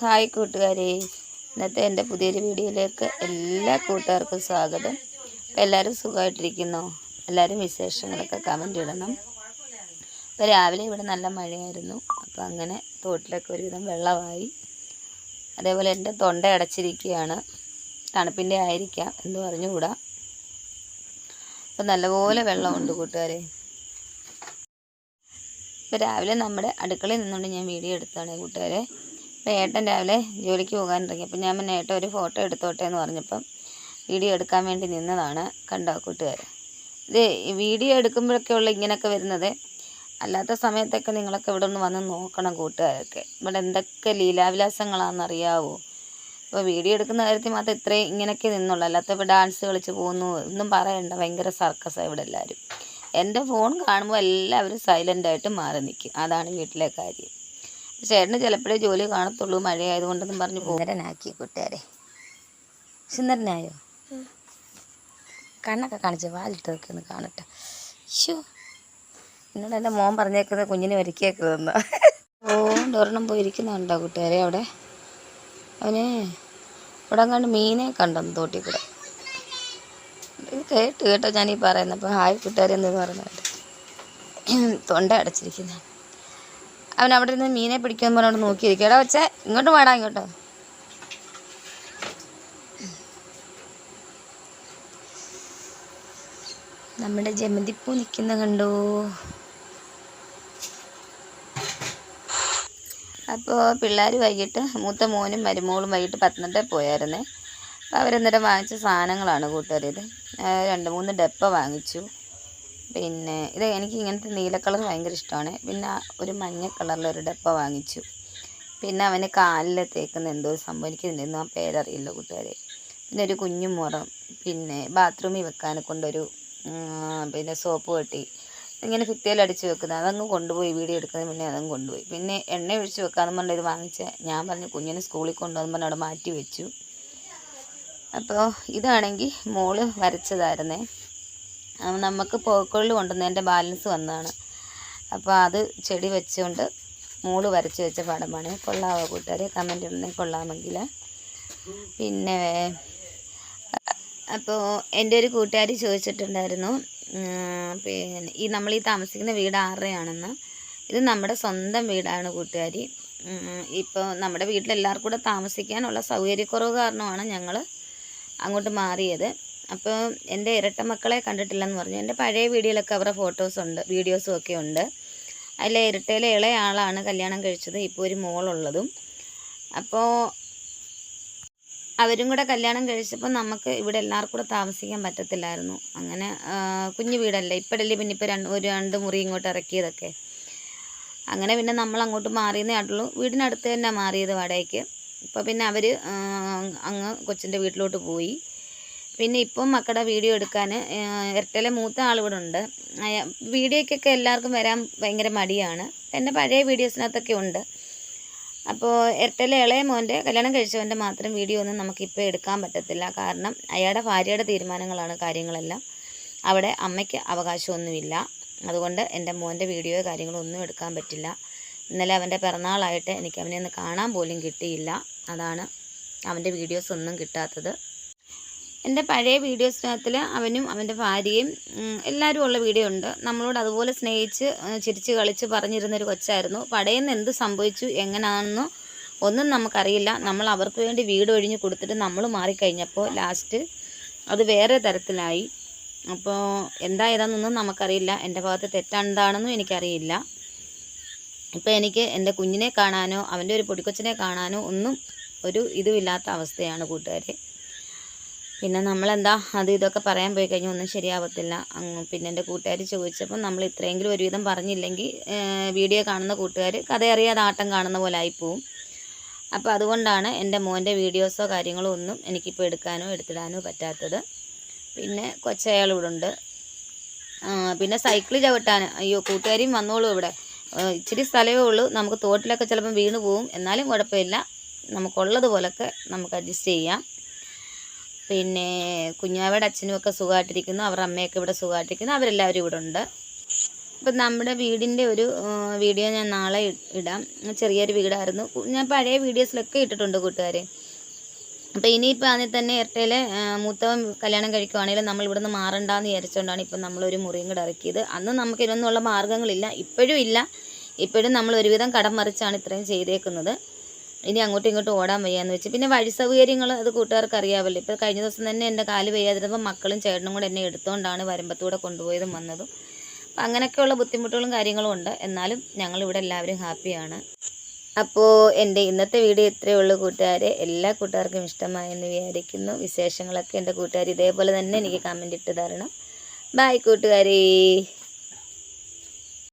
Hi കൂട്ടുകാരെ. ഇന്നത്തെ എന്റെ പുതിയൊരു വീഡിയോയിലേക്ക് എല്ലാ കൂട്ടുകാർക്കും സ്വാഗതം. അപ്പോൾ എല്ലാവരും സുഖമായിട്ടിരിക്കുന്നു? എല്ലാവരും വിശേഷങ്ങളൊക്കെ കമന്റ് ഇടണം. ഇപ്പോൾ രാവിലെ ഇവിടെ നല്ല മഴയായിരുന്നു. അപ്പോൾ അങ്ങനെ തോട്ടിലൊക്കെ ഒരുവിധം വെള്ളമായി. അതേപോലെ എന്റെ തൊണ്ട അടച്ചിരിക്കുകയാണ്. തണുപ്പിന്റെ ആയിരിക്കാം എന്ന് പറഞ്ഞുകൂടാ. അപ്പോൾ നല്ലപോലെ വെള്ളമുണ്ട് കൂട്ടുകാരെ. ഇപ്പോൾ രാവിലെ നമ്മുടെ അടുക്കളയിൽ നിന്നുകൊണ്ട് ഞാൻ വീഡിയോ എടുത്താണ് കൂട്ടുകാരെ. അപ്പോൾ ഏട്ടൻ രാവിലെ ജോലിക്ക് പോകാൻ ഇറങ്ങി അപ്പോൾ ഞാൻ പിന്നെ ഏട്ടൻ ഒരു ഫോട്ടോ എടുത്തോട്ടെ എന്ന് പറഞ്ഞപ്പം വീഡിയോ എടുക്കാൻ വേണ്ടി നിന്നതാണ് കണ്ടോ കൂട്ടുകാർ ഇത് വീഡിയോ എടുക്കുമ്പോഴൊക്കെ ഉള്ള ഇങ്ങനെയൊക്കെ വരുന്നത്. അല്ലാത്ത സമയത്തൊക്കെ നിങ്ങളൊക്കെ ഇവിടെ ഒന്ന് വന്ന് നോക്കണം കൂട്ടുകാരൊക്കെ. ഇവിടെ എന്തൊക്കെ ലീലാവിലാസങ്ങളാണെന്നറിയാവോ? ഇപ്പോൾ വീഡിയോ എടുക്കുന്ന കാര്യത്തിൽ മാത്രം ഇത്രയും ഇങ്ങനെയൊക്കെ നിന്നുള്ളൂ. അല്ലാത്ത ഇപ്പോൾ ഡാൻസ് കളിച്ച് പോകുന്നു ഒന്നും പറയണ്ട. ഭയങ്കര സർക്കസാണ് ഇവിടെ എല്ലാവരും. എന്റെ ഫോൺ കാണുമ്പോൾ എല്ലാവരും സൈലന്റായിട്ട് മാറി നിൽക്കും. അതാണ് വീട്ടിലെ കാര്യം. ചേട്ടന് ചിലപ്പോഴേ ജോലി കാണത്തുള്ളൂ മഴയായതുകൊണ്ടെന്നും പറഞ്ഞു സുന്ദരനാക്കി കൂട്ടുകാരെ. സുന്ദരനായോ? കണ്ണൊക്കെ കാണിച്ചു വാലിട്ടതൊക്കെ ഒന്ന് കാണട്ടെ. ഷോ എന്നോട് എന്റെ മോൻ പറഞ്ഞേക്കുന്നത് കുഞ്ഞിനെ ഒരുക്കിയേക്കതെന്നാ ഓണ്ട് ഒരെണ്ണം പോയി ഇരിക്കുന്നുണ്ടോ കൂട്ടുകാരെ അവിടെ? അവന് ഇവിടെ കണ്ട് മീനെ കണ്ടെന്ന് തോട്ടി കൂടെ ഇത് കേട്ട് കേട്ടോ ഞാനീ പറയുന്നത്. അപ്പോൾ ഹായ് കൂട്ടുകാരെന്ന് പറയുന്നത്. തൊണ്ട അടച്ചിരിക്കുന്ന. അവൻ അവിടെ നിന്ന് മീനെ പിടിക്കാൻ പറഞ്ഞോണ്ട് നോക്കിയിരിക്കും എടാ വെച്ചേ ഇങ്ങോട്ട് വേടാ ഇങ്ങോട്ടോ. നമ്മുടെ ജമന്തിപ്പൂ നിൽക്കുന്ന കണ്ടോ? അപ്പോൾ പിള്ളേർ വൈകിട്ട് മൂത്ത മോനും മരുമോളും വൈകിട്ട് പത്തനംതിട്ട പോയായിരുന്നേ. അപ്പോൾ അവരന്നേരം വാങ്ങിച്ച സാധനങ്ങളാണ് കൂട്ടുകാരിത് രണ്ട് മൂന്ന് ഡപ്പ വാങ്ങിച്ചു. പിന്നെ ഇത് എനിക്ക് ഇങ്ങനത്തെ നീല കളർ ഭയങ്കര ഇഷ്ടമാണ്. പിന്നെ ഒരു മഞ്ഞ കളറിലൊരു ഡപ്പ വാങ്ങിച്ചു. പിന്നെ അവന് കാലിൽ തേക്കുന്ന എന്തോ ഒരു സംഭവം. എനിക്ക് ഇതിന്റെ ആ പേരറിയില്ല കൂട്ടുകാരെ. പിന്നെ ഒരു കുഞ്ഞു മുറം. പിന്നെ ബാത്റൂമിൽ വെക്കാനെ കൊണ്ടൊരു പിന്നെ സോപ്പ് കെട്ടി ഇങ്ങനെ ഭിത്തിയിൽ അടിച്ച് വെക്കുന്നത് അതങ്ങ് കൊണ്ടുപോയി. വീഡിയോ എടുക്കുന്നത് പിന്നെ അതങ്ങ് കൊണ്ടുപോയി. പിന്നെ എണ്ണ ഒഴിച്ച് വെക്കാമെന്ന് പറഞ്ഞിട്ട് ഇത് വാങ്ങിച്ച ഞാൻ പറഞ്ഞു കുഞ്ഞിനെ സ്കൂളിൽ കൊണ്ടുവന്ന് പറഞ്ഞ് അവിടെ മാറ്റി വെച്ചു. അപ്പോൾ ഇതാണെങ്കിൽ മോൾ വരച്ചതായിരുന്നേ. നമുക്ക് പോക്കോളിൽ കൊണ്ടുവന്നതിന്റെ ബാലൻസ് വന്നതാണ്. അപ്പോൾ അത് ചെടി വെച്ചുകൊണ്ട് മൂൾ വരച്ച് വെച്ച പടമാണ്. കൊള്ളാവോ കൂട്ടുകാരെ? കമന്റ് ഇടണേ കൊള്ളാമെങ്കിൽ പിന്നെ അപ്പോൾ എന്റെ ഒരു കൂട്ടുകാരി ചോദിച്ചിട്ടുണ്ടായിരുന്നു പിന്നെ ഈ നമ്മൾ ഈ താമസിക്കുന്ന വീട് ആരുടെയാണെന്ന്. ഇത് നമ്മുടെ സ്വന്തം വീടാണ് കൂട്ടുകാരി. ഇപ്പോൾ നമ്മുടെ വീട്ടിലെല്ലാവർക്കും കൂടെ താമസിക്കാനുള്ള സൗകര്യക്കുറവ് കാരണമാണ് ഞങ്ങൾ അങ്ങോട്ട് മാറിയത്. അപ്പോൾ എന്റെ ഇരട്ട മക്കളെ കണ്ടിട്ടില്ലെന്ന് പറഞ്ഞു. എന്റെ പഴയ വീഡിയോയിലൊക്കെ അവരുടെ ഫോട്ടോസ് ഉണ്ട് വീഡിയോസും ഒക്കെ ഉണ്ട്. അതിലെ ഇരട്ടയിലെ ഇളയ ആളാണ് കല്യാണം കഴിച്ചത് ഇപ്പോൾ ഒരു മോളുള്ളതും. അപ്പോൾ അവരും കൂടെ കല്യാണം കഴിച്ചപ്പോൾ നമുക്ക് ഇവിടെ എല്ലാവർക്കും കൂടെ താമസിക്കാൻ പറ്റത്തില്ലായിരുന്നു. അങ്ങനെ കുഞ്ഞു വീടല്ല? ഇപ്പോഴല്ലേ പിന്നെ ഇപ്പോൾ രണ്ട് ഒരു രണ്ട് മുറി ഇങ്ങോട്ട് ഇറക്കിയതൊക്കെ. അങ്ങനെ പിന്നെ നമ്മൾ അങ്ങോട്ട് മാറിയെന്നേ ആട്ടുള്ളൂ വീടിനടുത്ത് തന്നെ മാറിയത് വാടകയ്ക്ക്. ഇപ്പോൾ പിന്നെ അവർ അങ്ങ് കൊച്ചിന്റെ വീട്ടിലോട്ട് പോയി. പിന്നെ ഇപ്പം മക്കളുടെ വീഡിയോ എടുക്കാൻ ഇരട്ടയിലെ മൂത്ത ആൾ ഇവിടെ ഉണ്ട്. വീഡിയോയ്ക്കൊക്കെ എല്ലാവർക്കും വരാൻ ഭയങ്കര മടിയാണ്. എന്റെ പഴയ വീഡിയോസിനകത്തൊക്കെ ഉണ്ട്. അപ്പോൾ ഇരട്ടയിലെ ഇളയ മോന്റെ കല്യാണം കഴിച്ചവന്റെ മാത്രം വീഡിയോ ഒന്നും നമുക്കിപ്പോൾ എടുക്കാൻ പറ്റത്തില്ല. കാരണം അയാളുടെ ഭാര്യയുടെ തീരുമാനങ്ങളാണ് കാര്യങ്ങളെല്ലാം. അവിടെ അമ്മയ്ക്ക് അവകാശമൊന്നുമില്ല. അതുകൊണ്ട് എന്റെ മോന്റെ വീഡിയോ കാര്യങ്ങളൊന്നും എടുക്കാൻ പറ്റില്ല. ഇന്നലെ അവന്റെ പിറന്നാളായിട്ട് എനിക്ക് അവനെ ഒന്ന് കാണാൻ പോലും കിട്ടിയില്ല. അതാണ് അവന്റെ വീഡിയോസ് ഒന്നും കിട്ടാത്തത്. എന്റെ പഴയ വീഡിയോസിനകത്തിൽ അവനും അവന്റെ ഭാര്യയും എല്ലാവരും ഉള്ള വീഡിയോ ഉണ്ട്. നമ്മളോട് അതുപോലെ സ്നേഹിച്ച് ചിരിച്ച് കളിച്ച് പറഞ്ഞിരുന്നൊരു കൊച്ചായിരുന്നു. പടയെന്ന് എന്ത് സംഭവിച്ചു എങ്ങനെയാണെന്നോ ഒന്നും നമുക്കറിയില്ല. നമ്മൾ അവർക്ക് വേണ്ടി വീട് ഒഴിഞ്ഞ് കൊടുത്തിട്ട് നമ്മൾ മാറിക്കഴിഞ്ഞപ്പോൾ ലാസ്റ്റ് അത് വേറെ തരത്തിലായി. അപ്പോൾ എന്താ ഏതാണെന്നൊന്നും നമുക്കറിയില്ല. എന്റെ ഭാഗത്ത് തെറ്റെന്താണെന്നും എനിക്കറിയില്ല. ഇപ്പോൾ എനിക്ക് എന്റെ കുഞ്ഞിനെ കാണാനോ അവന്റെ ഒരു പൊടിക്കൊച്ചിനെ കാണാനോ ഒന്നും ഒരു ഇതുമില്ലാത്ത അവസ്ഥയാണ് കൂട്ടുകാരെ. പിന്നെ നമ്മളെന്താ അത് ഇതൊക്കെ പറയാൻ പോയി കഴിഞ്ഞാൽ ഒന്നും ശരിയാവത്തില്ല. പിന്നെ എന്റെ കൂട്ടുകാർ ചോദിച്ചപ്പോൾ നമ്മൾ ഇത്രയെങ്കിലും ഒരുവിധം പറഞ്ഞില്ലെങ്കിൽ വീഡിയോ കാണുന്ന കൂട്ടുകാർ കഥയറിയാതെ ആട്ടം കാണുന്ന പോലെ ആയിപ്പോവും. അപ്പോൾ അതുകൊണ്ടാണ് എന്റെ മോന്റെ വീഡിയോസോ കാര്യങ്ങളോ ഒന്നും എനിക്കിപ്പോൾ എടുക്കാനോ എടുത്തിടാനോ പറ്റാത്തത്. പിന്നെ കൊച്ചയാൾ ഇവിടെ ഉണ്ട്. പിന്നെ സൈക്കിൾ ചവിട്ടാൻ അയ്യോ കൂട്ടുകാരിയും വന്നോളൂ ഇവിടെ. ഇച്ചിരി സ്ഥലമേ ഉള്ളൂ. നമുക്ക് തോട്ടിലൊക്കെ ചിലപ്പം വീണ് പോവും. എന്നാലും കുഴപ്പമില്ല. നമുക്കുള്ളതുപോലൊക്കെ നമുക്ക് അഡ്ജസ്റ്റ് ചെയ്യാം. പിന്നെ കുഞ്ഞാവയുടെ അച്ഛനും ഒക്കെ സുഖമായിട്ടിരിക്കുന്നു. അവരുടെ അമ്മയൊക്കെ ഇവിടെ സുഖമായിട്ടിരിക്കുന്നു. അവരെല്ലാവരും ഇവിടെ ഉണ്ട്. അപ്പം നമ്മുടെ വീടിന്റെ ഒരു വീഡിയോ ഞാൻ നാളെ ഇടാം. ചെറിയൊരു വീടായിരുന്നു. ഞാൻ പഴയ വീഡിയോസിലൊക്കെ ഇട്ടിട്ടുണ്ട് കൂട്ടുകാരെ. അപ്പോൾ ഇനിയിപ്പോൾ അതിൽ തന്നെ ഇരട്ടയിലെ മൂത്തവൻ കല്യാണം കഴിക്കുവാണെങ്കിലും നമ്മൾ ഇവിടുന്ന് മാറണ്ടെന്ന് വിചാരിച്ചുകൊണ്ടാണ് ഇപ്പം നമ്മളൊരു മുറിയും കൂടെ ഇറക്കിയത്. അന്ന് നമുക്ക് ഇതിനൊന്നുള്ള മാർഗങ്ങളില്ല. ഇപ്പോഴും ഇല്ല. ഇപ്പോഴും നമ്മൾ ഒരുവിധം കടം മറിച്ചാണ് ഇത്രയും ചെയ്തേക്കുന്നത്. ഇനി അങ്ങോട്ടും ഇങ്ങോട്ടും ഓടാൻ വയ്യാന്ന് വെച്ച്. പിന്നെ വഴി സൗകര്യങ്ങൾ അത് കൂട്ടുകാർക്ക് അറിയാമല്ലോ ഇപ്പോൾ കഴിഞ്ഞ ദിവസം തന്നെ എന്റെ കാൽ വയ്യാതിരുന്നപ്പോൾ മക്കളും ചേട്ടനും കൂടെ എന്നെ എടുത്തുകൊണ്ടാണ് വരുമ്പത്തൂടെ കൊണ്ടുപോയതും വന്നതും. അപ്പം അങ്ങനെയൊക്കെയുള്ള ബുദ്ധിമുട്ടുകളും കാര്യങ്ങളും ഉണ്ട്. എന്നാലും ഞങ്ങളിവിടെ എല്ലാവരും ഹാപ്പിയാണ്. അപ്പോൾ എന്റെ ഇന്നത്തെ വീഡിയോ ഇത്രയേ ഉള്ളൂ കൂട്ടുകാരെ. എല്ലാ കൂട്ടുകാർക്കും ഇഷ്ടമായെന്ന് വിചാരിക്കുന്നു. വിശേഷങ്ങളൊക്കെ എന്റെ കൂട്ടുകാർ ഇതേപോലെ തന്നെ എനിക്ക് കമന്റ് ഇട്ട് തരണം. ബായ് കൂട്ടുകാരേ.